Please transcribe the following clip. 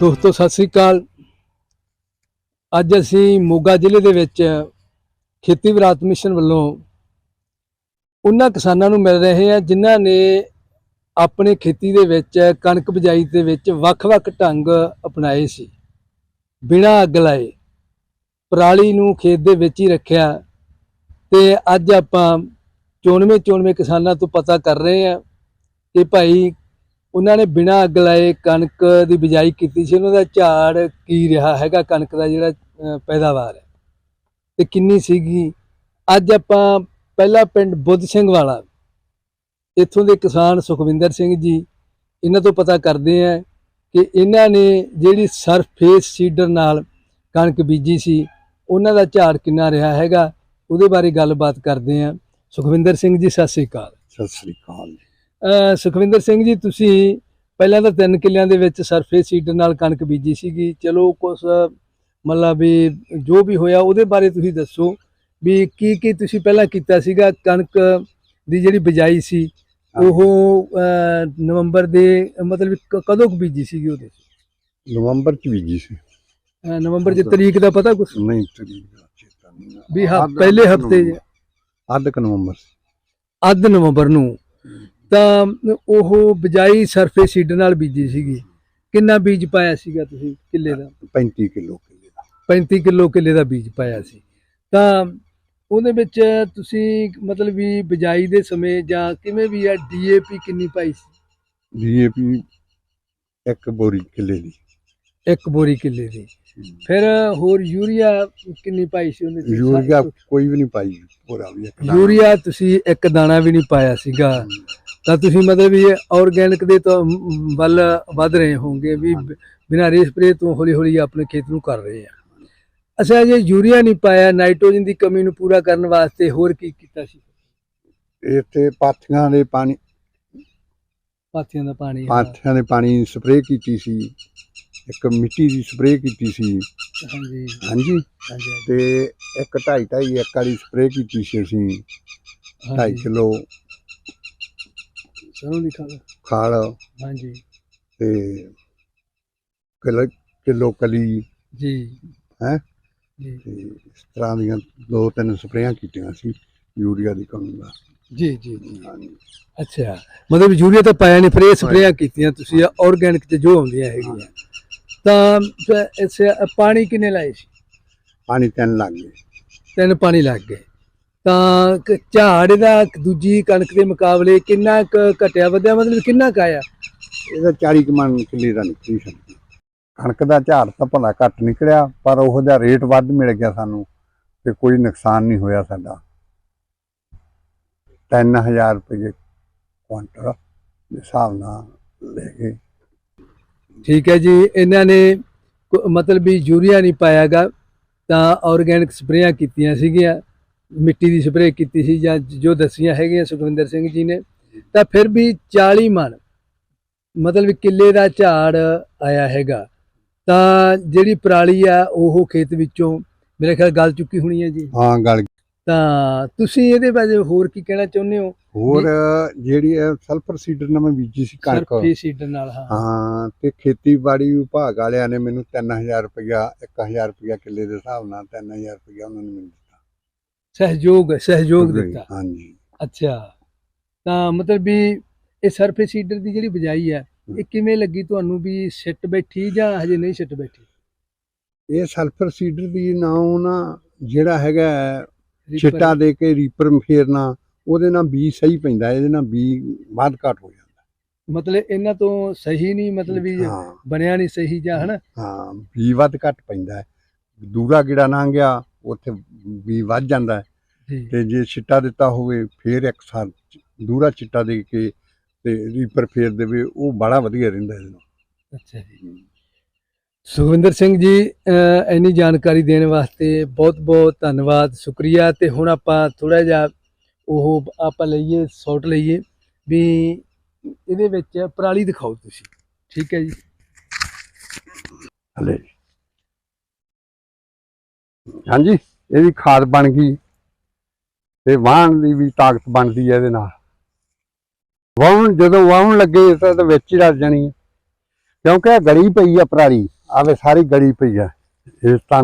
ਦੋਸਤੋ, ਸਤਿ ਸ੍ਰੀ ਅਕਾਲ। ਅੱਜ ਅਸੀਂ ਮੋਗਾ ਜ਼ਿਲ੍ਹੇ ਦੇ ਵਿੱਚ ਖੇਤੀ ਵਿਰਾਸਤ ਮਿਸ਼ਨ ਵੱਲੋਂ ਉਹਨਾਂ ਕਿਸਾਨਾਂ ਨੂੰ ਮਿਲ ਰਹੇ ਹਾਂ, ਜਿਨ੍ਹਾਂ ਨੇ ਆਪਣੇ ਖੇਤੀ ਦੇ ਵਿੱਚ, ਕਣਕ ਬਿਜਾਈ ਦੇ ਵਿੱਚ ਵੱਖ-ਵੱਖ ਢੰਗ ਅਪਣਾਏ ਸੀ। ਬਿਨਾਂ ਅੱਗ ਲਾਏ, ਪਰਾਲੀ ਨੂੰ ਖੇਤ ਦੇ ਵਿੱਚ ਹੀ ਰੱਖਿਆ ਤੇ ਅੱਜ ਆਪਾਂ ਚੋਣਵੇਂ ਚੋਣਵੇਂ ਕਿਸਾਨਾਂ ਤੋਂ ਪਤਾ ਕਰ ਰਹੇ ਹਾਂ ਕਿ ਭਾਈ ਉਹਨਾਂ ਨੇ ਬਿਨਾਂ ਅੱਗ ਲਾਏ ਕਣਕ ਦੀ ਬਿਜਾਈ ਕੀਤੀ ਸੀ। ਉਹਨਾਂ ਦਾ ਝਾੜ ਕੀ ਰਿਹਾ ਹੈਗਾ? ਕਣਕ ਦਾ ਜਿਹੜਾ ਪੈਦਾਵਾਰ ਹੈ। ਤੇ ਕਿੰਨੀ ਸੀਗੀ? ਅੱਜ ਆਪਾਂ ਪਹਿਲਾ ਪਿੰਡ ਬੁੱਧ ਸਿੰਘ ਵਾਲਾ। ਇੱਥੋਂ ਦੇ ਕਿਸਾਨ ਸੁਖਵਿੰਦਰ ਸਿੰਘ ਜੀ, ਇਹਨਾਂ ਤੋਂ ਪਤਾ ਕਰਦੇ ਆ ਕਿ ਇਹਨਾਂ ਨੇ ਜਿਹੜੀ ਸਰਫੇਸ ਸੀਡਰ ਨਾਲ ਕਣਕ ਬੀਜੀ ਸੀ, ਉਹਨਾਂ ਦਾ ਝਾੜ ਕਿੰਨਾ ਰਿਹਾ ਹੈਗਾ? ਉਹਦੇ ਬਾਰੇ ਗੱਲਬਾਤ ਕਰਦੇ ਆ ਸੁਖਵਿੰਦਰ ਸਿੰਘ ਜੀ, ਸਤਿ ਸ੍ਰੀ ਅਕਾਲ। ਸਤਿ ਸ੍ਰੀ ਅਕਾਲ ਸੁਖਵਿੰਦਰ ਸਿੰਘ ਜੀ ਤੁਸੀਂ ਪਹਿਲਾਂ ਤਾਂ ਤਿੰਨ ਕਿੱਲਿਆਂ ਦੇ ਵਿੱਚ ਸਰਫੇਸ ਸੀਡਰ ਨਾਲ ਕਣਕ ਬੀਜੀ ਸੀਗੀ। ਚਲੋ ਕੁਛ ਮਤਲਬ ਵੀ ਜੋ ਵੀ ਹੋਇਆ ਉਹਦੇ ਬਾਰੇ ਤੁਸੀਂ ਦੱਸੋ ਵੀ ਕੀ ਕੀ ਤੁਸੀਂ ਪਹਿਲਾਂ ਕੀਤਾ ਸੀਗਾ? ਕਣਕ ਦੀ ਜਿਹੜੀ ਬਿਜਾਈ ਸੀ ਉਹ ਨਵੰਬਰ ਦੇ ਮਤਲਬ ਕਦੋਂ ਕੁ ਬੀਜੀ ਸੀਗੀ ਉਹਦੇ? ਨਵੰਬਰ ਚ ਬੀਜੀ ਸੀ। ਨਵੰਬਰ ਦੀ ਤਰੀਕ ਦਾ ਪਤਾ ਕੁਛ? ਨਹੀਂ ਤਰੀਕ ਦਾ ਚੇਤਾ ਨਹੀਂ ਆ। ਵੀ ਹ- ਪਹਿਲੇ ਹਫ਼ਤੇ। ਅੱਧ ਨਵੰਬਰ। ਅੱਧ ਨਵੰਬਰ ਨੂੰ। ਤਾਂ ਉਹ ਬਿਜਾਈ ਸਰਫੇਸ ਸੀਡਰ ਨਾਲ ਬੀਜੀ ਸੀਗੀ। ਕਿੰਨਾ ਬੀਜ ਪਾਇਆ ਸੀਗਾ ਤੁਸੀਂ ਕਿੱਲੇ ਦਾ? 35 ਕਿਲੋ ਕਿੱਲੇ ਦਾ। 35 ਕਿਲੋ ਕਿੱਲੇ ਦਾ ਬੀਜ ਪਾਇਆ ਸੀ। ਤਾਂ ਉਹਦੇ ਵਿੱਚ ਤੁਸੀਂ ਮਤਲਬ ਵੀ ਬਿਜਾਈ ਦੇ ਸਮੇਂ ਜਾਂ ਕਿਵੇਂ ਵੀ ਆ ਡੀਏਪੀ ਕਿੰਨੀ ਪਾਈ ਸੀ? ਡੀਏਪੀ ਇੱਕ ਬੋਰੀ ਕਿੱਲੇ ਦੀ। ਇੱਕ ਬੋਰੀ ਕਿੱਲੇ ਦੀ। ਫਿਰ ਹੋਰ ਯੂਰੀਆ ਕਿੰਨੀ ਪਾਈ ਸੀ ਉਹਦੇ 'ਚ? ਯੂਰੀਆ ਕੋਈ ਵੀ ਨਹੀਂ ਪਾਈ ਪੂਰਾ ਵੀ। ਯੂਰੀਆ ਤੁਸੀਂ ਇੱਕ ਦਾਣਾ ਵੀ ਨਹੀਂ ਪਾਇਆ ਸੀਗਾ। ਤਾਂ ਤੁਸੀਂ ਮਤਲਬ ਵੀ ਆਰਗੈਨਿਕ ਦੇ ਤੋਂ ਵੱਲ ਵੱਧ ਰਹੇ ਹੋਵੋਗੇ ਵੀ ਬਿਨਾਂ ਰੇ ਸਪਰੇ ਤੋਂ ਹੌਲੀ ਹੌਲੀ ਆਪਣੇ ਖੇਤ ਨੂੰ ਕਰ ਰਹੇ ਆ। ਅੱਛਾ ਜੇ ਯੂਰੀਆ ਨਹੀਂ ਪਾਇਆ ਨਾਈਟ੍ਰੋਜਨ ਦੀ ਕਮੀ ਨੂੰ ਪੂਰਾ ਕਰਨ ਵਾਸਤੇ ਹੋਰ ਕੀ ਕੀਤਾ ਸੀ? ਇੱਥੇ ਪਾਥੀਆਂ ਦੇ ਪਾਣੀ ਪਾਥੀਆਂ ਦਾ ਪਾਣੀ ਪਾਥੀਆਂ ਦੇ ਪਾਣੀ ਸਪਰੇਅ ਕੀਤੀ ਸੀ। ਇੱਕ ਮਿੱਟੀ ਦੀ ਸਪਰੇਅ ਕੀਤੀ ਸੀ। ਹਾਂਜੀ। ਹਾਂਜੀ। ਤੇ ਇੱਕ ਢਾਈ ਢਾਈ ਇੱਕ ਵਾਲੀ ਸਪਰੇਅ ਕੀਤੀ ਸੀ ਅਸੀਂ। 2.5 ਹਾਂਜੀ। ਕਿਲੋ ਸਰੋਂ ਦੀ ਖਾਦ ਖਾਲ ਹਾਂਜੀ। ਤੇ ਕਿਲੋ ਕਿਲੋ ਕਲੀ। ਜੀ। ਹੈਂ? ਜੀ। ਤੇ ਇਸ ਤਰ੍ਹਾਂ ਦੀਆਂ ਦੋ ਤਿੰਨ ਸਪਰੇਆਂ ਕੀਤੀਆਂ ਸੀ ਯੂਰੀਆ ਦੀ ਕਮੀ ਦਾ ਜੀ ਜੀ ਅੱਛਾ। ਮਤਲਬ ਯੂਰੀਆ ਤਾਂ ਪਾਇਆ ਨਹੀਂ ਫਿਰ ਇਹ ਸਪਰੇਆਂ ਕੀਤੀਆਂ ਤੁਸੀਂ ਆਰਗੈਨਿਕ ਚ ਜੋ ਹੁੰਦੀਆਂ ਹੈਗੀਆਂ। ਤਾਂ ਇਸ ਪਾਣੀ ਕਿੰਨੇ ਲਾਏ ਸੀ? ਪਾਣੀ ਤਿੰਨ ਲੱਗ ਗਏ। ਤਿੰਨ ਪਾਣੀ ਲੱਗ ਗਏ। ਤਾਂ ਕ- ਝਾੜ ਦਾ ਦੂਜੀ ਕਣਕ ਦੇ ਮੁਕਾਬਲੇ ਕਿੰਨਾ ਕੁ ਘਟਿਆ ਵਧਿਆ ਮਤਲਬ ਕਿੰਨਾ ਕੁ ਆਇਆ? ਇਹਦਾ 40 ਕਮਣ ਕਿੱਲੇ ਦਾ ਨਿਕਲੀ ਸੀ। ਕਣਕ ਦਾ ਝਾੜ ਤਾਂ ਭਲਾ ਘੱਟ ਨਿਕਲਿਆ ਪਰ ਉਹੋ ਜਿਹਾ ਰੇਟ ਵੱਧ ਮਿਲ ਗਿਆ ਸਾਨੂੰ ਤੇ ਕੋਈ ਨੁਕਸਾਨ ਨਹੀਂ ਹੋਇਆ ਸਾਡਾ। 3000 ਰੁਪਏ ਕੁਆਂਟਲ ਦੇ ਹਿਸਾਬ ਨਾਲ ਲੈ ਗਏ ਠੀਕ ਹੈ ਜੀ ਇਹਨਾਂ ਨੇ ਕੋ- ਮਤਲਬ ਵੀ ਯੂਰੀਆ ਨਹੀਂ ਪਾਇਆਗਾ ਤਾਂ ਆਰਗੈਨਿਕ ਸਪਰੇਆਂ ਕੀਤੀਆਂ ਸੀਗੀਆਂ। ਮਿੱਟੀ ਦੀ ਸਪਰੇਅ ਕੀਤੀ ਸੀ ਜਾਂ ਜੋ ਦੱਸੀਆਂ ਹੈਗੀਆਂ ਸੁਖਵਿੰਦਰ ਸਿੰਘ ਜੀ ਨੇ ਤਾਂ ਫਿਰ ਵੀ 40 ਮਣ ਮਤਲਬ ਕਿੱਲੇ ਦਾ ਝਾੜ ਆਇਆ ਹੈਗਾ। ਤਾਂ ਜਿਹੜੀ ਪਰਾਲੀ ਆ ਉਹ ਖੇਤ ਵਿੱਚੋਂ ਮੇਰੇ ਖਿਆਲ ਗਲ ਚੁੱਕੀ ਹੋਣੀ ਹੈ ਜੀ? ਹਾਂ ਗੱਲ ਤਾਂ ਤੁਸੀਂ ਇਹਦੇ ਬਾਰੇ ਹੋਰ ਕੀ ਕਹਿਣਾ ਚਾਹੁੰਦੇ ਹੋ? ਹੋਰ ਜਿਹੜੀ ਇਹ ਸਲਫਰ ਸੀਡਰ ਨਾਲ ਮੈਂ ਬੀਜੀ ਸੀ ਕਣਕ। ਸਰਫੀ ਸੀਡਰ ਨਾਲ ਹਾਂ। ਹਾਂ ਤੇ ਖੇਤੀਬਾੜੀ ਵਿਭਾਗ ਵਾਲਿਆਂ ਨੇ ਮੈਨੂੰ 3000 ਰੁਪਇਆ 1000 ਰੁਪਇਆ ਕਿੱਲੇ ਦੇ ਹਿਸਾਬ ਨਾਲ 3000 ਰੁਪਇਆ ਉਹਨਾਂ ਨੇ ਮੈਨੂੰ ਸਹਿਯੋਗ ਸਹਿਯੋਗ ਦਿੱਤਾ। ਹਾਂਜੀ। ਅੱਛਾ। ਤਾਂ ਮਤਲਬ ਵੀ ਇਹ ਸਰਫੇ ਸੀਡਰ ਦੀ ਜਿਹੜੀ ਬਿਜਾਈ ਹੈ ਇਹ ਕਿਵੇਂ ਲੱਗੀ ਤੁਹਾਨੂੰ ਵੀ ਸਿੱਟ ਬੈਠੀ ਜਾਂ ਹਜੇ ਨਹੀਂ ਸਿੱਟ ਬੈਠੀ? ਇਹ ਸਲਫਰ ਸੀਡਰ ਦੀ ਨਾਂ ਨਾ ਜਿਹੜਾ ਹੈਗਾ ਛਿੱਟਾ ਦੇ ਕੇ ਰੀਪਰ ਫੇਰਨਾ ਉਹਦੇ ਨਾਲ ਬੀਜ ਸਹੀ ਪੈਂਦਾ ਇਹਦੇ ਨਾਲ ਬੀਜ ਵੱਧ ਘੱਟ ਹੋ ਜਾਂਦਾ। ਮਤਲਬ ਇਹਨਾਂ ਤੋਂ ਸਹੀ ਨਹੀਂ ਮਤਲਬ ਵੀ ਬਣਿਆ ਨਹੀਂ ਸਹੀ ਜਾਂ ਹਨਾ? ਹਾਂ ਬੀਜ ਵੱਧ ਘੱਟ ਪੈਂਦਾ ਦੂਰਾ ਗਿੜਾ ਨਾ ਗਿਆ ਉੱਥੇ ਬੀਜ ਵੱਧ ਜਾਂਦਾ ਤੇ ਜੇ ਛਿੱਟਾ ਦਿੱਤਾ ਹੋਵੇ ਫੇਰ ਇੱਕ ਸਾਲ ਦੂਰਾ ਛਿੱਟਾ ਦੇ ਕੇ ਤੇ ਰੀਪਰ ਫੇਰ ਦੇਵੇ ਉਹ ਬੜਾ ਵਧੀਆ ਰਹਿੰਦਾ ਇਹਦੇ ਨਾਲ। ਅੱਛਾ ਜੀ। ਸੁਖਵਿੰਦਰ ਸਿੰਘ ਜੀ ਇੰਨੀ ਜਾਣਕਾਰੀ ਦੇਣ ਵਾਸਤੇ ਬਹੁਤ ਬਹੁਤ ਧੰਨਵਾਦ ਸ਼ੁਕਰੀਆ। ਤੇ ਹੁਣ ਆਪਾਂ ਥੋੜਾ ਜਿਹਾ ਉਹ ਆਪਾਂ ਲਈਏ ਸ਼ਾਟ ਲਈਏ ਵੀ ਇਹਦੇ ਵਿੱਚ ਪਰਾਲੀ ਦਿਖਾਓ ਤੁਸੀਂ। ਠੀਕ ਹੈ ਜੀ। ਹਲੇ। ਹਾਂਜੀ ਇਹਦੀ ਖਾਦ ਬਣ ਗਈ। ਤੇ ਵਾਹਣ ਦੀ ਵੀ ਤਾਕਤ ਬਣਦੀ ਹੈ ਇਹਦੇ ਨਾਲ। ਵਾਹਣ, ਜਦੋਂ ਵਾਹਣ ਲੱਗੇ ਤਾਂ ਤਾਂ ਵਿੱਚ ਹੀ ਰਲ ਜਾਣੀ ਹੈ। ਕਿਉਂਕਿ ਇਹ ਗਲੀ ਪਈ ਆ ਪਰਾਲੀ ਆਵੇ ਸਾਰੀ ਗਲੀ ਪਈ ਆ। ਇਸ ਤਾਂ